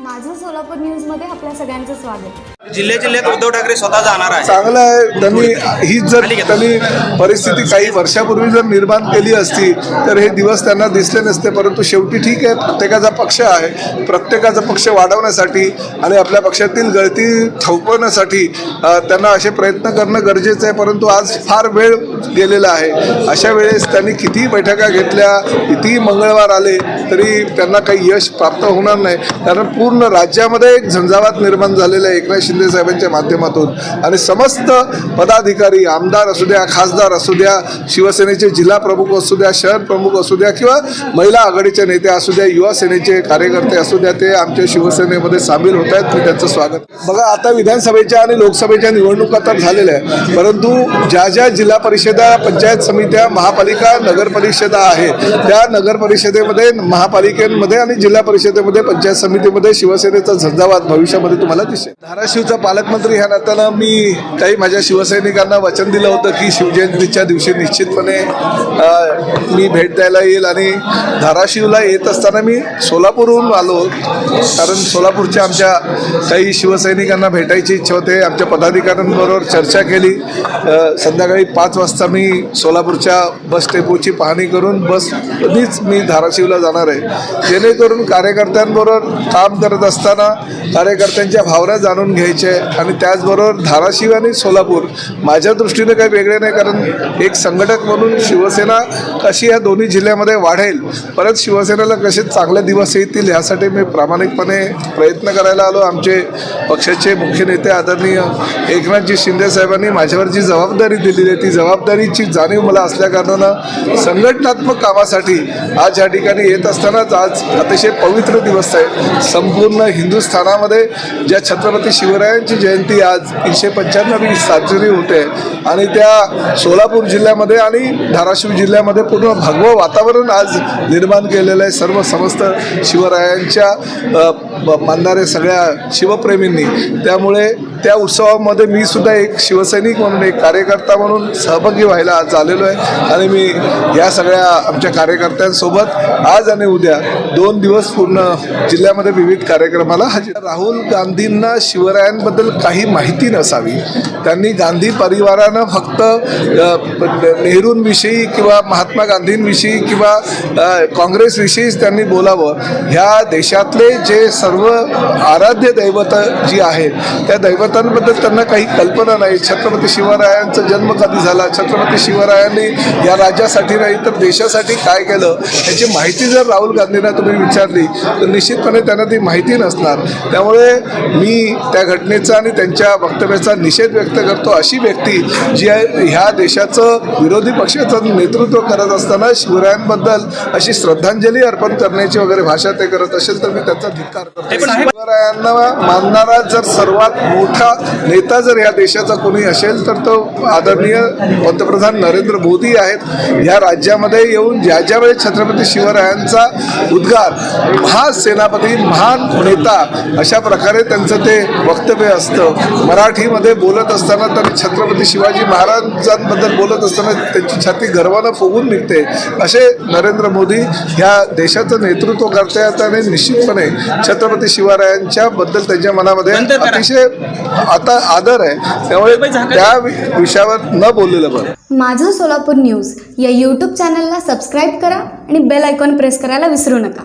माझं सोलापूर न्यूजमध्ये आपल्या सगळ्यांचं स्वागत. जिल्हे जिल्ह्यात उद्धव ठाकरे स्वतः जाणार आहे. चांगलं आहे. त्यांनी ही जर त्यांनी परिस्थिती काही वर्षापूर्वी जर निर्माण केली असती तर हे दिवस त्यांना दिसले नसते परंतु शेवटी ठीक आहे. प्रत्येकाचा पक्ष आहे. प्रत्येकाचा पक्ष वाढवण्यासाठी आणि आपल्या पक्षातील गळती थोपवण्यासाठी अ, त्यांना असे प्रयत्न करणं गरजेचं आहे. परंतु आज फार वेळ गेलेला आहे. अशा वेळेस त्यांनी कितीही बैठका घेतल्या कितीही मंगळवार आले तरी त्यांना काही यश प्राप्त होणार नाही. कारण पूर्ण राज्यामध्ये एक झंझावात निर्माण झालेला आहे एकनाथ शिंदे साहेबांच्या माध्यमातून. आणि समस्त पदाधिकारी आमदार असू द्या खासदार असू द्या शिवसेनेचे जिल्हा प्रमुख असू द्या शहर प्रमुख असू द्या किंवा महिला आघाडीचे नेते असू द्या युवा सेनेचे कार्यकर्ते असू द्या ते आमच्या शिवसेनेमध्ये सामील होत आहेत. मी त्यांचं स्वागत बघा आता विधानसभेच्या आणि लोकसभेच्या निवडणुका तर झालेल्या आहेत. परंतु ज्या ज्या जिल्हा परिषदा पंचायत समित्या महापालिका नगरपरिषदा आहेत त्या नगरपरिषदेमध्ये महा महापालिकेमध्ये आणि जिल्हा परिषदेमध्ये पंचायत समितीमध्ये शिवसेनेचा झंझावात भविष्यामध्ये तुम्हाला दिसेल. धाराशिवचा पालकमंत्री ह्या नात्यानं मी काही माझ्या शिवसैनिकांना वचन दिलं होतं की शिवजयंतीच्या दिवशी निश्चितपणे मी भेट द्यायला येईल आणि धाराशिवला येत असताना मी सोलापूरहून आलो. कारण सोलापूरच्या आमच्या काही शिवसैनिकांना भेटायची इच्छा होते. आमच्या पदाधिकाऱ्यांबरोबर चर्चा केली. संध्याकाळी पाच वाजता मी सोलापूरच्या बस डेपोची पाहणी करून बसनीच मी धाराशिवला जाणार आहे. जेणेकरून कार्यकर्त्यांबरोबर काम करत असताना कार्यकर्त्यांच्या भावना जाणून घ्यायचे आणि त्याचबरोबर धाराशिव आणि सोलापूर माझ्या दृष्टीने काही वेगळे नाही कारण एक संघटक म्हणून शिवसेना कशी या दोन्ही जिल्ह्यामध्ये वाढेल परत शिवसेनेला कसे चांगले दिवस येतील ह्यासाठी मी प्रामाणिकपणे प्रयत्न करायला आलो. आमचे पक्षाचे मुख्य नेते आदरणीय एकनाथजी शिंदे साहेबांनी माझ्यावर जी जबाबदारी दिलेली आहे ती जबाबदारीची जाणीव मला असल्याकारणानं संघटनात्मक कामासाठी आज या ठिकाणी येत असतानाच आज अतिशय पवित्र दिवस आहे. संपूर्ण हिंदुस्थानामध्ये ज्या छत्रपती शिवरायांची जयंती आज तीनशे पंच्याण्णवी साजरी होते आणि त्या सोलापूर जिल्ह्यामध्ये आणि धाराशिव जिल्ह्यामध्ये पूर्ण भगवं वातावरण आज निर्माण केलेलं आहे. सर्व समस्त शिवरायांच्या मानणाऱ्या ब- सगळ्या शिवप्रेमींनी. त्यामुळे त्या उत्सवामध्ये मी सुद्धा एक शिवसैनिक म्हणून एक कार्यकर्ता म्हणून सहभागी व्हायला आज आलेलो आहे. आणि मी या सगळ्या आमच्या कार्यकर्त्यांसोबत आज आणि उद्या दोन दिवस पूर्ण जिल्ह्यामध्ये विविध कार्यक्रमाला हजर राहुल गांधींना शिवरायांबद्दल काही माहिती नसावी. त्यांनी गांधी परिवारानं फक्त नेहरूंविषयी किंवा महात्मा गांधींविषयी किंवा काँग्रेसविषयीच त्यांनी बोलावं. ह्या देशातले जे सर्व आराध्य दैवत जी आहेत त्या दैवतांबद्दल त्यांना काही कल्पना नाही. छत्रपती शिवरायांचा जन्म कधी झाला? छत्रपती शिवरायांनी या राज्यासाठी नाही तर देशासाठी काय केलं? याची माहिती जर राहुल गांधींना तुम्ही विचारली तर निश्चितपणे त्यांना ती माहिती नसणार. त्यामुळे मी त्या घटनेचा आणि त्यांच्या वक्तव्याचा निषेध व्यक्त करतो. अशी व्यक्ती जी आहे ह्या देशाचं विरोधी पक्षाचं नेतृत्व करत असताना शिवरायांबद्दल अशी श्रद्धांजली अर्पण करण्याची वगैरे भाषा ते करत असेल तर मी त्याचा धिक्कार करतो. शिवरायांना मानणारा जर सर्वात मोठा नेता जर या देशाचा कोणी असेल तर तो आदरणीय पंतप्रधान नरेंद्र मोदी आहेत. या राज्यामध्ये येऊन ज्या ज्या वेळेस छत्रपती शिवरायांचा उद्गार महान सेनापती महान नेता अशा प्रकारे त्यांचं ते वक्तव्य असतं. मराठीमध्ये बोलत असताना तर छत्रपती शिवाजी महाराजांबद्दल बोलत असताना त्यांची छाती गर्वानं फुगून निघते. असे नरेंद्र मोदी ह्या देशाचं नेतृत्व करतायत आणि निश्चितपणे छत्रपती शिवरायांच्या बद्दल त्यांच्या मनामध्ये अतिशय आता आदर आहे. त्यामुळे त्या विषयावर न बोललेलं बरं. माझं सोलापूर न्यूज या यूट्यूब चॅनलला सबस्क्राईब करा आणि बेल आयकॉन प्रेस करायला विसरू नका.